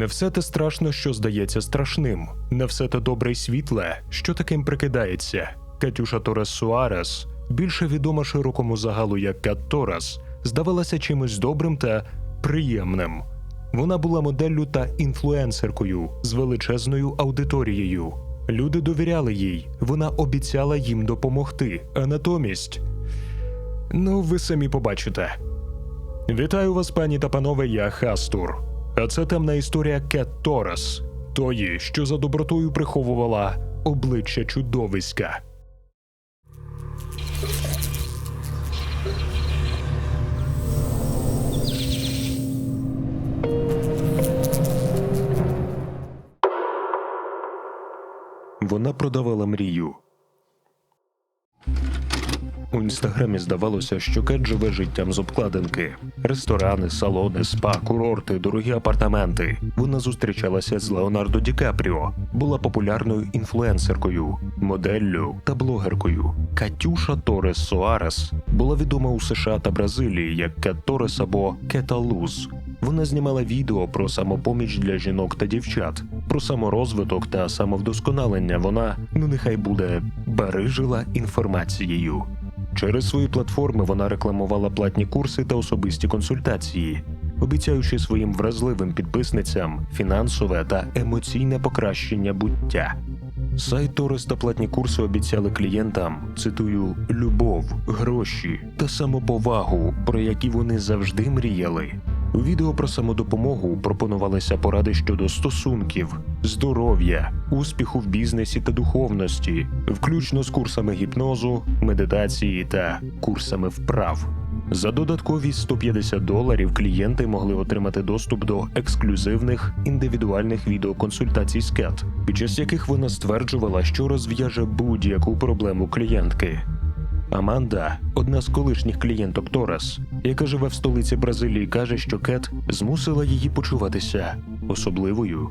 Не все те страшно, що здається страшним, не все те добре й світле, що таким прикидається. Катюша Торес Суарес, більше відома широкому загалу як Кат Торес, здавалася чимось добрим та приємним. Вона була моделлю та інфлюенсеркою з величезною аудиторією. Люди довіряли їй, вона обіцяла їм допомогти, а натомість. Ну, ви самі побачите. Вітаю вас, пані та панове, я Хастур. А це темна історія Кет Торрес, тої, що за добротою приховувала обличчя чудовиська. Вона продавала мрію. У інстаграмі здавалося, що Кет живе життям з обкладинки: ресторани, салони, спа, курорти, дорогі апартаменти. Вона зустрічалася з Леонардо Ді Капріо, була популярною інфлюенсеркою, моделлю та блогеркою. Катюша Торес Соарес була відома у США та Бразилії як Кет Торес або Кета Луз. Вона знімала відео про самопоміч для жінок та дівчат, про саморозвиток та самовдосконалення. Вона, ну нехай буде, барижила інформацією. Через свої платформи вона рекламувала платні курси та особисті консультації, обіцяючи своїм вразливим підписницям фінансове та емоційне покращення буття. Сайт Торес та платні курси обіцяли клієнтам, цитую, любов, гроші та самоповагу, про які вони завжди мріяли. У відео про самодопомогу пропонувалися поради щодо стосунків, здоров'я, успіху в бізнесі та духовності, включно з курсами гіпнозу, медитації та курсами вправ. За додаткові 150 доларів клієнти могли отримати доступ до ексклюзивних індивідуальних відеоконсультацій з Кет, під час яких вона стверджувала, що розв'яже будь-яку проблему клієнтки. Аманда, одна з колишніх клієнток Торес, яка живе в столиці Бразилії, каже, що Кет змусила її почуватися особливою.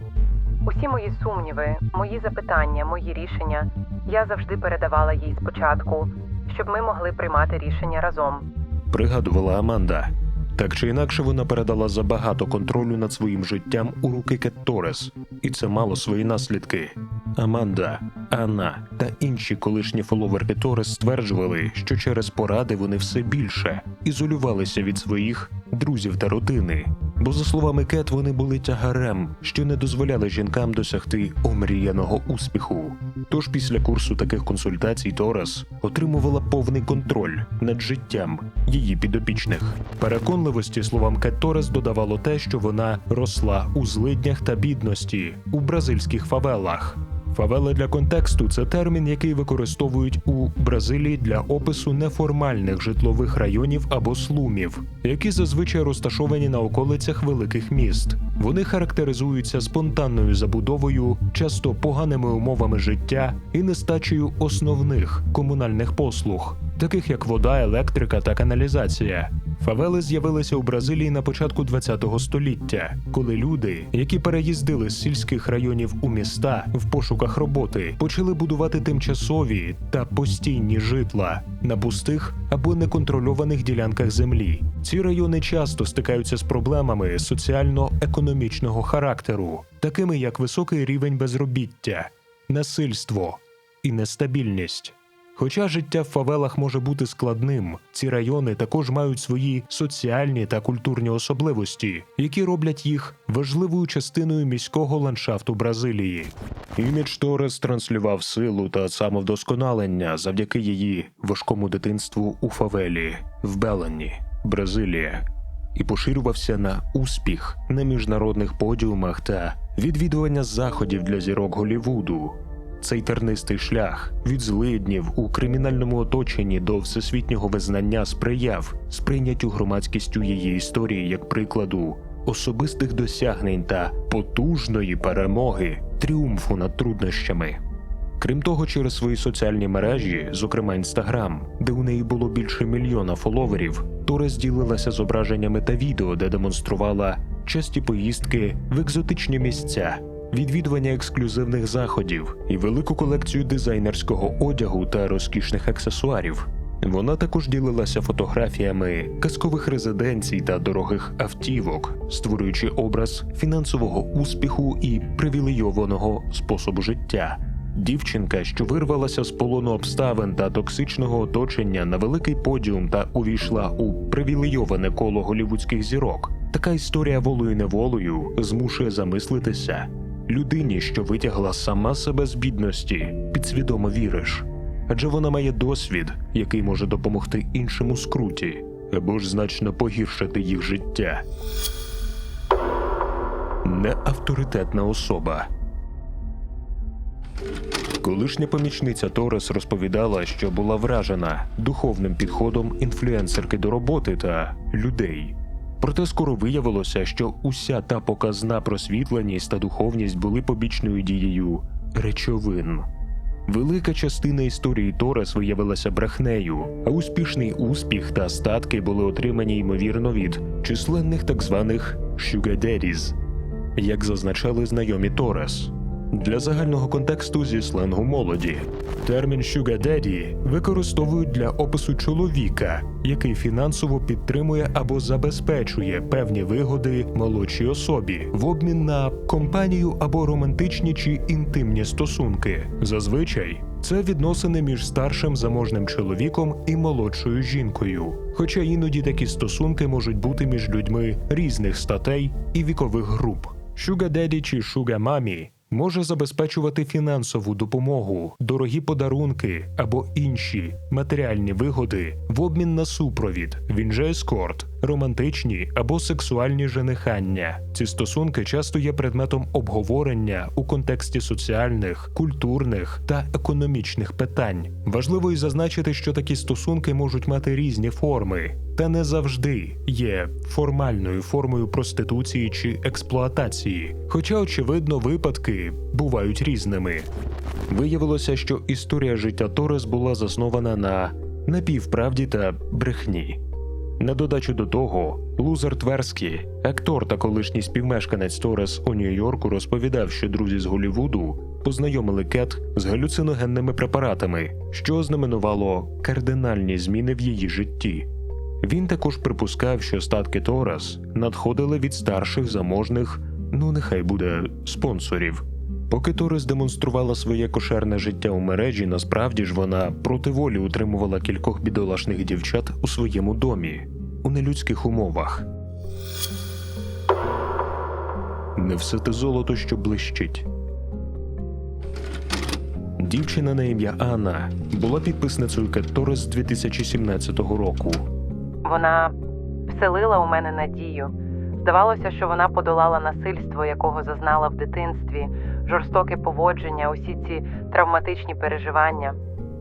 Усі мої сумніви, мої запитання, мої рішення я завжди передавала їй спочатку, щоб ми могли приймати рішення разом. Пригадувала Аманда. Так чи інакше вона передала забагато контролю над своїм життям у руки Кет Торес, і це мало свої наслідки. Аманда, Анна та інші колишні фоловерки Торес стверджували, що через поради вони все більше ізолювалися від своїх друзів та родини. Бо, за словами Кет, вони були тягарем, що не дозволяли жінкам досягти омріяного успіху. Тож після курсу таких консультацій Торес отримувала повний контроль над життям її підопічних. Переконливості словам Кет Торес додавало те, що вона росла у злиднях та бідності у бразильських фавелах. Фавели для контексту це термін, який використовують у Бразилії для опису неформальних житлових районів або слумів, які зазвичай розташовані на околицях великих міст. Вони характеризуються спонтанною забудовою, часто поганими умовами життя і нестачею основних комунальних послуг, таких як вода, електрика та каналізація. Фавели з'явилися у Бразилії на початку ХХ століття, коли люди, які переїздили з сільських районів у міста в пошуках роботи, почали будувати тимчасові та постійні житла на пустих або неконтрольованих ділянках землі. Ці райони часто стикаються з проблемами соціально-економічного характеру, такими як високий рівень безробіття, насильство і нестабільність. Хоча життя в фавелах може бути складним, ці райони також мають свої соціальні та культурні особливості, які роблять їх важливою частиною міського ландшафту Бразилії. Імідж Торес транслював силу та самовдосконалення завдяки її важкому дитинству у фавелі в Белані, Бразилія, і поширювався на успіх на міжнародних подіумах та відвідування заходів для зірок Голівуду. Цей тернистий шлях від злиднів у кримінальному оточенні до всесвітнього визнання сприяв сприйняттю громадськістю її історії як прикладу особистих досягнень та потужної перемоги, тріумфу над труднощами. Крім того, через свої соціальні мережі, зокрема інстаграм, де у неї було більше мільйона фоловерів, Торес ділилася зображеннями та відео, де демонструвала часті поїздки в екзотичні місця відвідування ексклюзивних заходів і велику колекцію дизайнерського одягу та розкішних аксесуарів. Вона також ділилася фотографіями казкових резиденцій та дорогих автівок, створюючи образ фінансового успіху і привілейованого способу життя. Дівчинка, що вирвалася з полону обставин та токсичного оточення на великий подіум та увійшла у привілейоване коло голівудських зірок. Така історія волею неволею змушує замислитися. Людині, що витягла сама себе з бідності, підсвідомо віриш адже вона має досвід, який може допомогти іншим у скруті, або ж значно погіршити їх життя. Неавторитетна особа. Колишня помічниця Торес розповідала, що була вражена духовним підходом інфлюенсерки до роботи та людей. Проте скоро виявилося, що уся та показна просвітленість та духовність були побічною дією речовин. Велика частина історії Торес виявилася брехнею, а успішний успіх та статки були отримані ймовірно від численних так званих «sugar як зазначали знайомі Торес. Для загального контексту зі сленгу молоді термін «sugar daddy» використовують для опису чоловіка, який фінансово підтримує або забезпечує певні вигоди молодшій особі в обмін на компанію або романтичні чи інтимні стосунки. Зазвичай це відносини між старшим заможним чоловіком і молодшою жінкою. Хоча іноді такі стосунки можуть бути між людьми різних статей і вікових груп. Sugar Daddy чи Sugar Mommy може забезпечувати фінансову допомогу, дорогі подарунки або інші матеріальні вигоди в обмін на супровід. Він же ескорт, романтичні або сексуальні женихання. Ці стосунки часто є предметом обговорення у контексті соціальних, культурних та економічних питань. Важливо і зазначити, що такі стосунки можуть мати різні форми. Та не завжди є формальною формою проституції чи експлуатації, хоча, очевидно, випадки бувають різними. Виявилося, що історія життя Торес була заснована на напівправді та брехні. На додачу до того, Лузер Тверський, актор та колишній співмешканець Торес у Нью-Йорку, розповідав, що друзі з Голлівуду познайомили Кет з галюциногенними препаратами, що ознаменувало кардинальні зміни в її житті. Він також припускав, що статки Торас надходили від старших заможних, ну нехай буде спонсорів. Поки Торес демонструвала своє кошерне життя у мережі, насправді ж вона проти волі утримувала кількох бідолашних дівчат у своєму домі у нелюдських умовах. Не все те золото, що блищить. Дівчина на ім'я Анна була підписницею Кет Торес з 2017 року. Вона вселила у мене надію. Здавалося, що вона подолала насильство, якого зазнала в дитинстві, жорстоке поводження, усі ці травматичні переживання.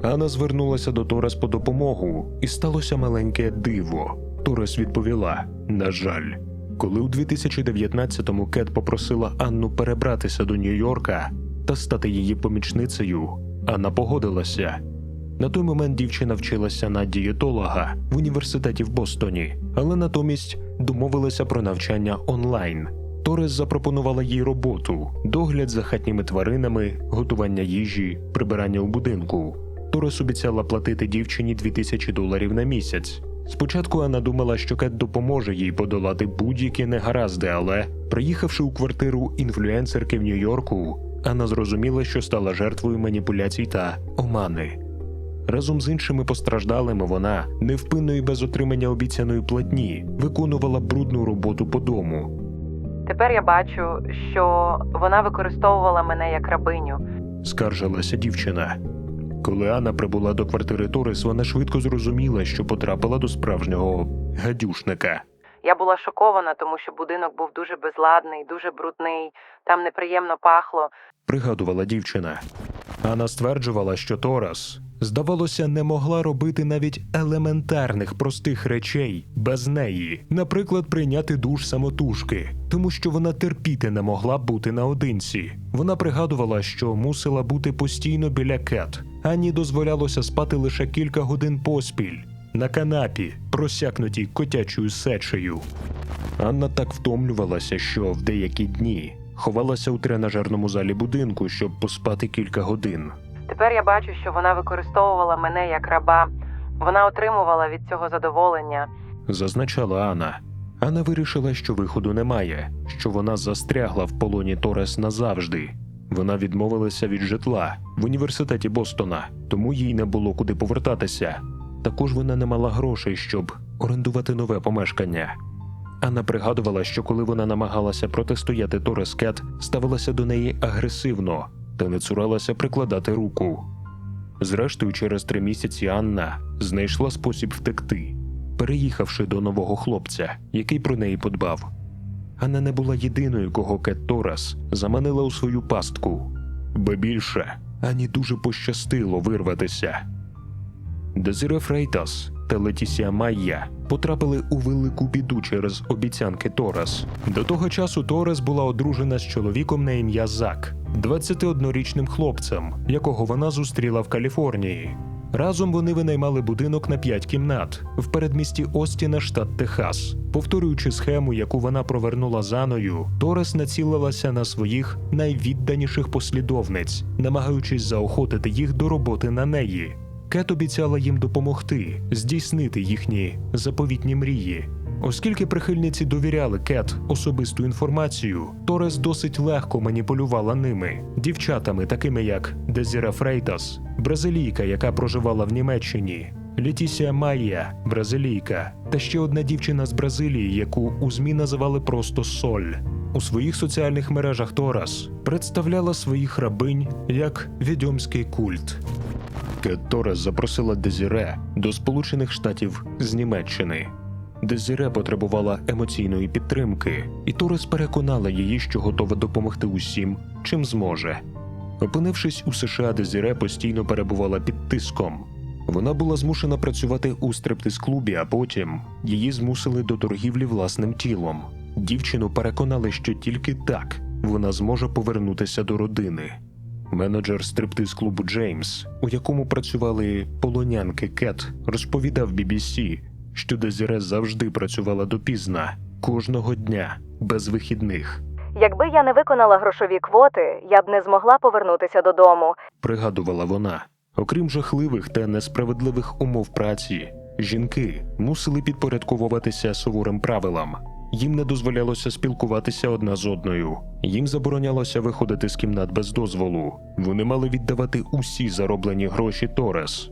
Анна звернулася до Торес по допомогу, і сталося маленьке диво. Торес відповіла: на жаль, коли у 2019-му Кет попросила Анну перебратися до Нью-Йорка та стати її помічницею, Анна погодилася. На той момент дівчина вчилася на дієтолога в університеті в Бостоні, але натомість домовилася про навчання онлайн. Торес запропонувала їй роботу, догляд за хатніми тваринами, готування їжі, прибирання у будинку. Торес обіцяла платити дівчині 2000 доларів на місяць. Спочатку Анна думала, що Кет допоможе їй подолати будь-які негаразди, але приїхавши у квартиру інфлюенсерки в Нью-Йорку, Анна зрозуміла, що стала жертвою маніпуляцій та омани. Разом з іншими постраждалими вона невпинно і без отримання обіцяної платні виконувала брудну роботу по дому. Тепер я бачу, що вона використовувала мене як рабиню. скаржилася дівчина. Коли Анна прибула до квартири Торис, вона швидко зрозуміла, що потрапила до справжнього гадюшника. Я була шокована, тому що будинок був дуже безладний, дуже брудний, там неприємно пахло. Пригадувала дівчина. Анна стверджувала, що Торас, здавалося, не могла робити навіть елементарних простих речей без неї, наприклад, прийняти душ самотужки, тому що вона терпіти не могла бути наодинці. Вона пригадувала, що мусила бути постійно біля кет, Анні дозволялося спати лише кілька годин поспіль. На канапі, просякнутій котячою сечею. Анна так втомлювалася, що в деякі дні ховалася у тренажерному залі будинку, щоб поспати кілька годин. Тепер я бачу, що вона використовувала мене як раба. Вона отримувала від цього задоволення. зазначала Анна. Анна вирішила, що виходу немає, що вона застрягла в полоні Торес назавжди. Вона відмовилася від житла в університеті Бостона, тому їй не було куди повертатися. Також вона не мала грошей, щоб орендувати нове помешкання. Анна пригадувала, що коли вона намагалася протистояти Торес Кет, ставилася до неї агресивно та не цуралася прикладати руку. Зрештою, через три місяці Анна знайшла спосіб втекти, переїхавши до нового хлопця, який про неї подбав. Анна не була єдиною, кого Кет Торес заманила у свою пастку, бо більше Ані дуже пощастило вирватися. Дезире Фрейтас та Летісія Майя потрапили у велику біду через обіцянки Торес. До того часу Торес була одружена з чоловіком на ім'я Зак, 21-річним хлопцем, якого вона зустріла в Каліфорнії. Разом вони винаймали будинок на 5 кімнат в передмісті Остіна, штат Техас. Повторюючи схему, яку вона провернула за Аною, Торес націлилася на своїх найвідданіших послідовниць, намагаючись заохотити їх до роботи на неї. Кет обіцяла їм допомогти здійснити їхні заповітні мрії. Оскільки прихильниці довіряли Кет особисту інформацію, Торес досить легко маніпулювала ними, дівчатами, такими як Дезіра Фрейтас, бразилійка, яка проживала в Німеччині, Летісія Майя, бразилійка, та ще одна дівчина з Бразилії, яку у ЗМІ називали просто Соль. У своїх соціальних мережах Торас представляла своїх рабинь як відьомський культ. Кет Торес запросила Дезіре до Сполучених Штатів з Німеччини. Дезіре потребувала емоційної підтримки, і Торес переконала її, що готова допомогти усім, чим зможе. Опинившись у США, Дезіре постійно перебувала під тиском. Вона була змушена працювати у стриптиз-клубі, а потім її змусили до торгівлі власним тілом. Дівчину переконали, що тільки так вона зможе повернутися до родини. Менеджер стриптиз-клубу Джеймс, у якому працювали полонянки Кет, розповідав BBC, що Дезіре завжди працювала допізна, кожного дня, без вихідних. Якби я не виконала грошові квоти, я б не змогла повернутися додому. Пригадувала вона. Окрім жахливих та несправедливих умов праці, жінки мусили підпорядковуватися суворим правилам. Їм не дозволялося спілкуватися одна з одною. Їм заборонялося виходити з кімнат без дозволу. Вони мали віддавати усі зароблені гроші Торес.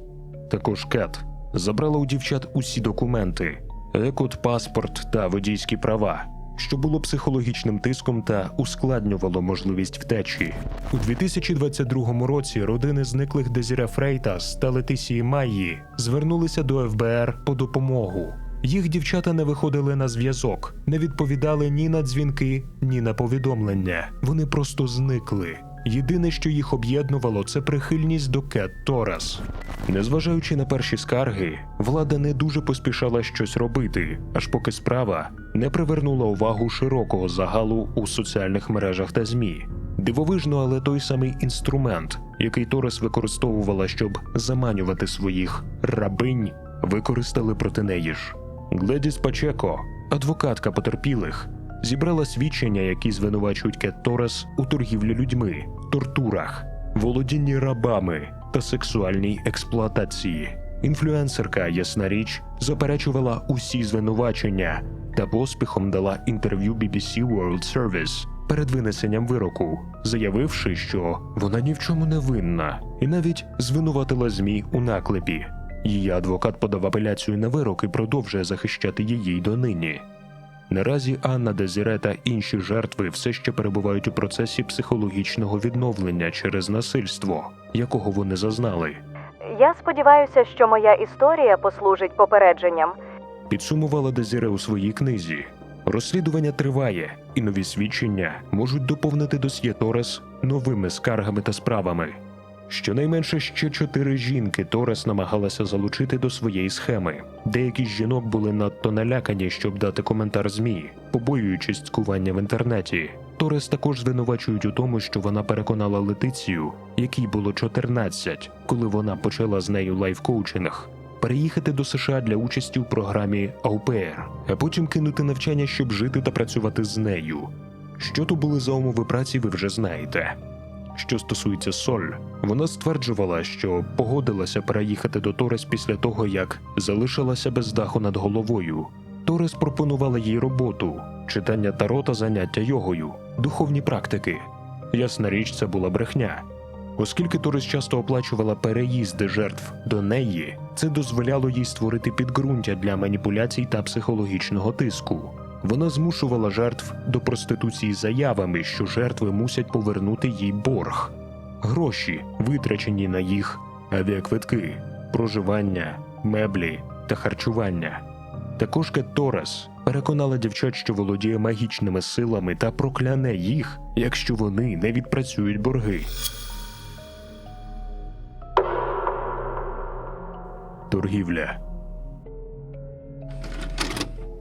Також Кет забрала у дівчат усі документи, як от паспорт та водійські права, що було психологічним тиском та ускладнювало можливість втечі. У 2022 році родини зниклих Дезіре Фрейтас та Летисії Майї звернулися до ФБР по допомогу. Їх дівчата не виходили на зв'язок, не відповідали ні на дзвінки, ні на повідомлення. Вони просто зникли. Єдине, що їх об'єднувало, це прихильність до Кет Торас. Незважаючи на перші скарги, влада не дуже поспішала щось робити, аж поки справа не привернула увагу широкого загалу у соціальних мережах та ЗМІ. Дивовижно, але той самий інструмент, який Торес використовувала, щоб заманювати своїх рабинь, використали проти неї ж. Гледіс Пачеко, адвокатка потерпілих, зібрала свідчення, які звинувачують Кет Торес у торгівлі людьми, тортурах, володінні рабами та сексуальній експлуатації. Інфлюенсерка, ясна річ, заперечувала усі звинувачення та поспіхом дала інтерв'ю BBC World Service перед винесенням вироку, заявивши, що вона ні в чому не винна, і навіть звинуватила ЗМІ у наклепі. Її адвокат подав апеляцію на вирок і продовжує захищати її донині. Наразі Анна Дезіре та інші жертви все ще перебувають у процесі психологічного відновлення через насильство, якого вони зазнали. Я сподіваюся, що моя історія послужить попередженням. Підсумувала Дезіре у своїй книзі. Розслідування триває, і нові свідчення можуть доповнити досьє Торес новими скаргами та справами. Щонайменше ще чотири жінки Торес намагалася залучити до своєї схеми. Деякі з жінок були надто налякані, щоб дати коментар ЗМІ, побоюючись цькування в інтернеті. Торес також звинувачують у тому, що вона переконала Летицію, якій було 14, коли вона почала з нею лайфкоучинг, переїхати до США для участі у програмі Аупер, а потім кинути навчання, щоб жити та працювати з нею. Що то були за умови праці, ви вже знаєте. Що стосується Соль, вона стверджувала, що погодилася переїхати до Торес після того, як залишилася без даху над головою. Торес пропонувала їй роботу, читання таро та заняття йогою, духовні практики. Ясна річ, це була брехня. Оскільки Торес часто оплачувала переїзди жертв до неї, це дозволяло їй створити підґрунтя для маніпуляцій та психологічного тиску. Вона змушувала жертв до проституції заявами, що жертви мусять повернути їй борг, гроші, витрачені на їх авіаквитки, проживання, меблі та харчування. Також Кет Торес переконала дівчат, що володіє магічними силами та прокляне їх, якщо вони не відпрацюють борги. Торгівля.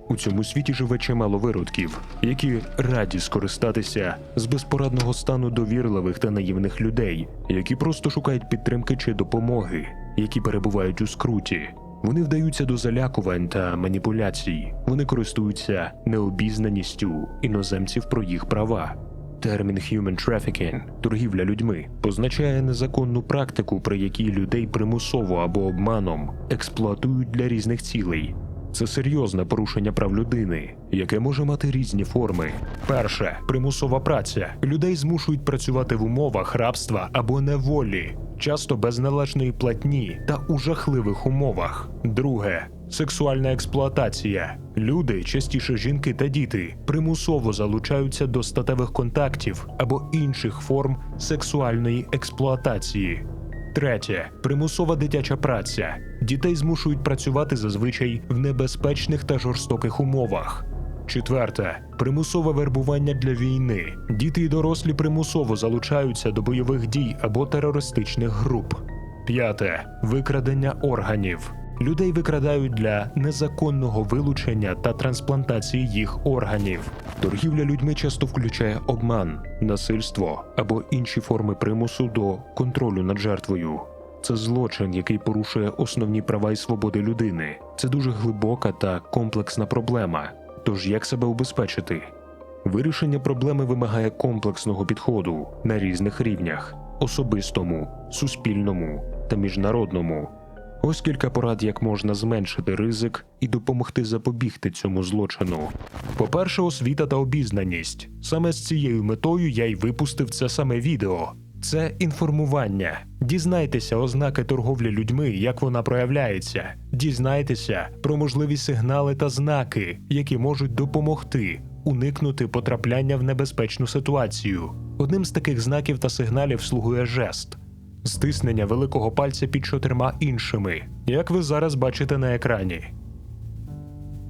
У цьому світі живе чимало виродків, які раді скористатися з безпорадного стану довірливих та наївних людей, які просто шукають підтримки чи допомоги, які перебувають у скруті. Вони вдаються до залякувань та маніпуляцій. Вони користуються необізнаністю іноземців про їх права. Термін «human trafficking» – торгівля людьми позначає незаконну практику, при якій людей примусово або обманом експлуатують для різних цілей. Це серйозне порушення прав людини, яке може мати різні форми. Перше примусова праця. Людей змушують працювати в умовах рабства або неволі, часто без належної платні та у жахливих умовах. Друге сексуальна експлуатація. Люди, частіше жінки та діти, примусово залучаються до статевих контактів або інших форм сексуальної експлуатації. Третє примусова дитяча праця. Дітей змушують працювати зазвичай в небезпечних та жорстоких умовах. Четверте примусове вербування для війни. Діти і дорослі примусово залучаються до бойових дій або терористичних груп. П'яте викрадення органів. Людей викрадають для незаконного вилучення та трансплантації їх органів. Торгівля людьми часто включає обман, насильство або інші форми примусу до контролю над жертвою. Це злочин, який порушує основні права і свободи людини. Це дуже глибока та комплексна проблема. Тож як себе убезпечити? Вирішення проблеми вимагає комплексного підходу на різних рівнях: особистому, суспільному та міжнародному. Ось кілька порад, як можна зменшити ризик і допомогти запобігти цьому злочину. По-перше, освіта та обізнаність. Саме з цією метою я й випустив це саме відео. Це інформування. Дізнайтеся ознаки торговлі людьми, як вона проявляється. Дізнайтеся про можливі сигнали та знаки, які можуть допомогти уникнути потрапляння в небезпечну ситуацію. Одним з таких знаків та сигналів слугує жест стиснення великого пальця під чотирма іншими, як ви зараз бачите на екрані.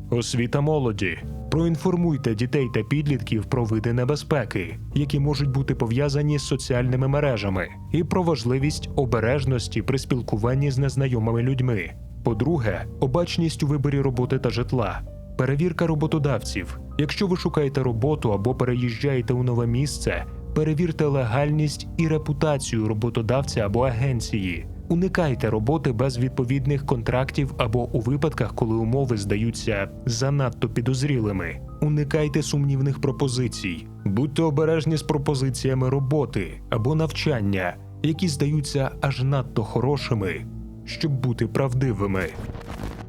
Освіта молоді. Проінформуйте дітей та підлітків про види небезпеки, які можуть бути пов'язані з соціальними мережами, і про важливість обережності при спілкуванні з незнайомими людьми. По-друге, обачність у виборі роботи та житла. Перевірка роботодавців. Якщо ви шукаєте роботу або переїжджаєте у нове місце, перевірте легальність і репутацію роботодавця або агенції. Уникайте роботи без відповідних контрактів або у випадках, коли умови здаються занадто підозрілими. Уникайте сумнівних пропозицій. Будьте обережні з пропозиціями роботи або навчання, які здаються аж надто хорошими, щоб бути правдивими.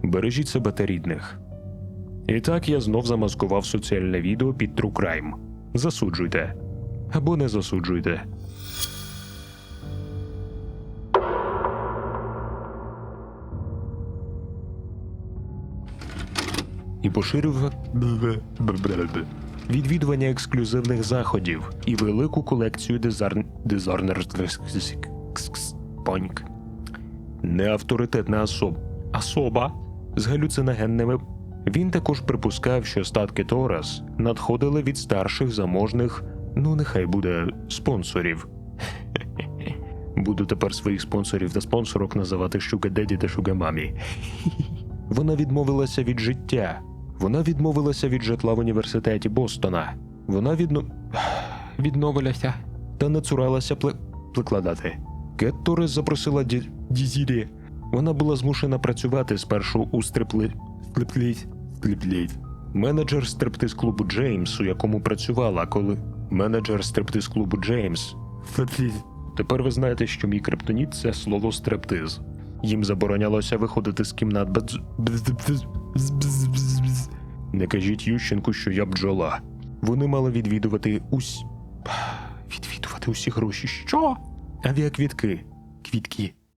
Бережіть себе та рідних. І так я знов замаскував соціальне відео під True Crime. Засуджуйте або не засуджуйте. І поширював відвідування ексклюзивних заходів і велику колекцію дизайн... дизайнерських понік. Неавторитетна особ... особа з галюциногенними. Він також припускав, що статки Торас надходили від старших заможних, ну нехай буде спонсорів. Буду тепер своїх спонсорів та спонсорок називати Шуга-Деді та Шуга-Мамі. Вона відмовилася від життя. Вона відмовилася від житла в університеті Бостона. Вона відно... відновилася та не цуралася пле... прикладати. Кет Торес запросила Ді... Дізірі. Вона була змушена працювати спершу у стриплі... стриплі... Менеджер стриптиз клубу Джеймс, у якому працювала, коли менеджер стриптиз клубу Джеймс Тепер ви знаєте, що мій криптоніт це слово стрептиз. Їм заборонялося виходити з кімнат без. Не кажіть Ющенку, що я бджола. Вони мали відвідувати ус... Відвідувати усі гроші. Що? Авіаквітки. Квітки.